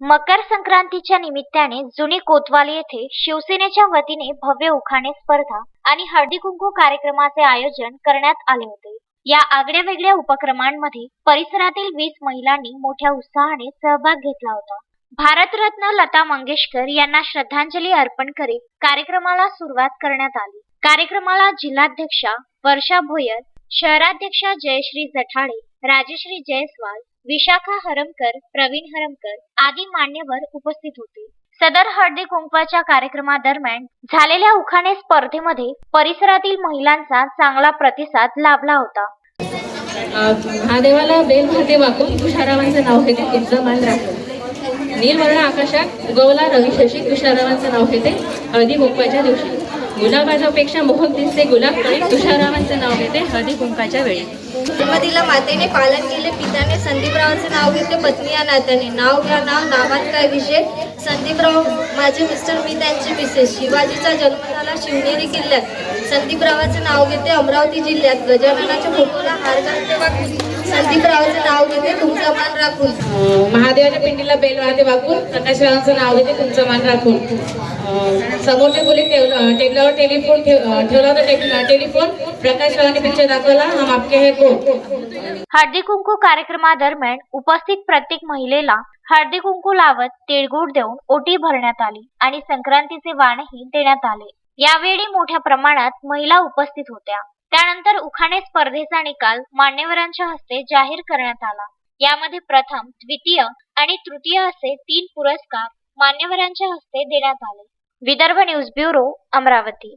मकर संक्रांतीच्या निमित्ताने जुनी कोतवाल येथे शिवसेनेच्या वतीने भव्य उखाणे स्पर्धा आणि हळदी कुंकू कार्यक्रमाचे आयोजन करण्यात आले होते. या आगळ्या वेगळ्या उपक्रमांमध्ये परिसरातील वीस महिलांनी मोठ्या उत्साहाने सहभाग घेतला होता. भारतरत्न लता मंगेशकर यांना श्रद्धांजली अर्पण करीत कार्यक्रमाला सुरुवात करण्यात आली. कार्यक्रमाला जिल्हाध्यक्षा वर्षा भोयर शहराध्यक्षा जयश्री जठाडे राजश्री जयस्वाल विशाखा हरमकर प्रवीण हरमकर आदी मान्यवर उपस्थित होते. सदर हळदी कुंकवाच्या कार्यक्रमादरम्यान झालेल्या उखाणे स्पर्धेमध्ये परिसरातील महिलांचा चांगला प्रतिसाद लाभला होता. महादेवाला बेल भाते वाकून तुषारावांचे नाव घेते तुमचं मान राखून नीलवर्ण आकाशात उगवला रवी शशी तुषारावांचे नाव घेते हळदी कुंकवाच्या दिवशी. गुलाबाजापेक्षा मोहक दिसते गुलाब कळी नाव घेते हळदी कुंकाच्या वेळी. सुरुवातीला मातेने पालन केले पिताने संदीपरावांचे नाव घेतले पत्नी या नात्याने. नाव घ्या नाव नावात काय विषय? संदीपराव माझे मिस्टर मी त्यांचे मिसेस. शिवाजीचा जन्म झाला शिवनेरी किल्ल्यात. संदीपरावाचे नाव घेते अमरावती जिल्ह्यात. गजाननाच्या फोटोला हार घालते वाकून संदीपरावाचे नाव घेते तुमचा मान राखून. महादेवाच्या पिंडीला बेल वाहते वाकून. प्रकाशरावांचं नाव घेते तुमचं मान राखून. समोरच्या खोलीत अ, टेबलावर टेलिफोन ठेवला होता टेब- टेलिफोन. प्रकाशरावांनी पिक्चर दाखवला हम आपके है कोण? हळदी कुंकू कार्यक्रमादरम्यान उपस्थित प्रत्येक महिलेला हळदी कुंकू लावत तिळगुळ देऊन ओटी भरण्यात आली आणि संक्रांतीचे वाणही देण्यात आले. यावेळी मोठ्या प्रमाणात महिला उपस्थित होत्या. त्यानंतर उखाणे स्पर्धेचा निकाल मान्यवरांच्या हस्ते जाहीर करण्यात आला. यामध्ये प्रथम द्वितीय आणि तृतीय असे तीन पुरस्कार मान्यवरांच्या हस्ते देण्यात आले. Vidarbha news bureau Amravati.